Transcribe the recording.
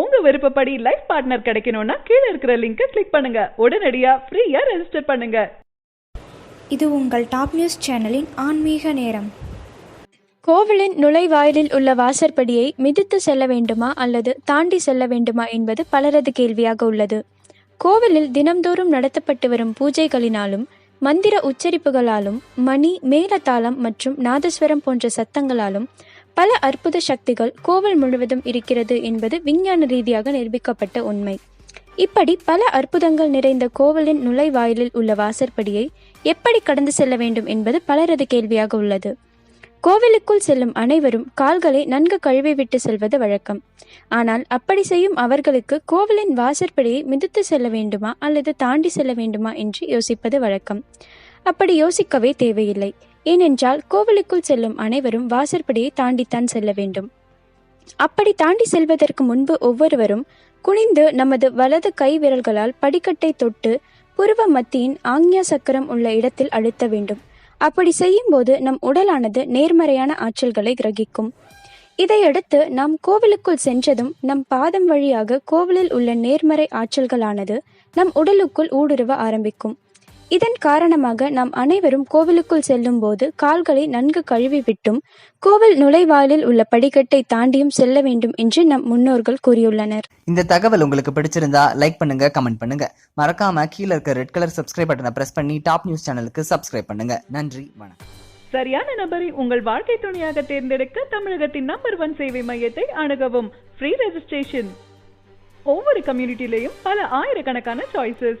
உங்க விருப்பப்படி life partner கிடைக்கணும்னா கீழே இருக்கிற லிங்கை கிளிக் பண்ணுங்க. உடனடியா ஃப்ரீயா ரெஜிஸ்டர் பண்ணுங்க. இது உங்கள் டாப் நியூஸ் சேனலின் ஆன்மீக நேரம். கோவிலின் நுழைவாயிலில் உள்ள வாசற்படியை மிதித்து செல்ல வேண்டுமா அல்லது தாண்டி செல்ல வேண்டுமா என்பது பலரது கேள்வியாக உள்ளது. கோவிலில் தினம்தோறும் நடத்தப்பட்டு வரும் பூஜைகளினாலும் மந்திர உச்சரிப்புகளாலும் மணி மேளதாளம் மற்றும் நாதஸ்வரம் போன்ற சத்தங்களாலும் பல அற்புத சக்திகள் கோவில் முழுவதும் இருக்கிறது என்பது விஞ்ஞான ரீதியாக நிரூபிக்கப்பட்ட உண்மை. இப்படி பல அற்புதங்கள் நிறைந்த கோவிலின் நுழைவாயிலில் உள்ள வாசற்படியை எப்படி கடந்து செல்ல வேண்டும் என்பது பலரது கேள்வியாக உள்ளது. கோவிலுக்குள் செல்லும் அனைவரும் கால்களை நன்கு கழுவி விட்டு செல்வது வழக்கம். ஆனால் அப்படி செய்யும் அவர்களுக்கு கோவிலின் வாசற்படியை மிதித்து செல்ல வேண்டுமா அல்லது தாண்டி செல்ல வேண்டுமா என்று யோசிப்பது வழக்கம். அப்படி யோசிக்கவே தேவையில்லை. ஏனென்றால் கோவிலுக்குள் செல்லும் அனைவரும் வாசற்படியை தாண்டித்தான் செல்ல வேண்டும். அப்படி தாண்டி செல்வதற்கு முன்பு ஒவ்வொருவரும் குனிந்து நமது வலது கை விரல்களால் படிக்கட்டை தொட்டு புருவ மத்தியின் ஆங்யா சக்கரம் உள்ள இடத்தில் அழுத்த வேண்டும். அப்படி செய்யும்போது நம் உடலானது நேர்மறையான ஆற்றல்களை கிரகிக்கும். இதையடுத்து நாம் கோவிலுக்குள் சென்றதும் நம் பாதம் வழியாக கோவிலில் உள்ள நேர்மறை ஆற்றல்களானது நம் உடலுக்குள் ஊடுருவ ஆரம்பிக்கும். இதன் காரணமாக நாம் அனைவரும் கோவிலுக்குள் செல்லும் போது கால்களை நன்கு கழுவி விட்டும் கோவில் நுழைவாயிலில் உள்ள படிக்கட்டை தாண்டியும் செல்ல வேண்டும் என்று நம் முன்னோர்கள் கூறியுள்ளனர். இந்த தகவல் உங்களுக்கு பிடிச்சிருந்தா லைக் பண்ணுங்க கமெண்ட் பண்ணுங்க. மறக்காம கீழே இருக்க ரெட் கலர் சப்ஸ்கிரைப் பட்டனை பிரஸ் பண்ணி டாப் நியூஸ் சேனலுக்கு சப்ஸ்கிரைப் பண்ணுங்க. நன்றி வணக்கம். சரியான நபரை உங்கள் வாழ்க்கை துணையாக தேர்ந்தெடுக்க தமிழகத்தின் நம்பர் ஒன் சேவை மையத்தை அணுகவும். ஃப்ரீ ரெஜிஸ்ட்ரேஷன் ஒவ்வொரு கம்யூனிட்டிலையும் பல ஆயிரக்கணக்கான சாய்ஸஸ்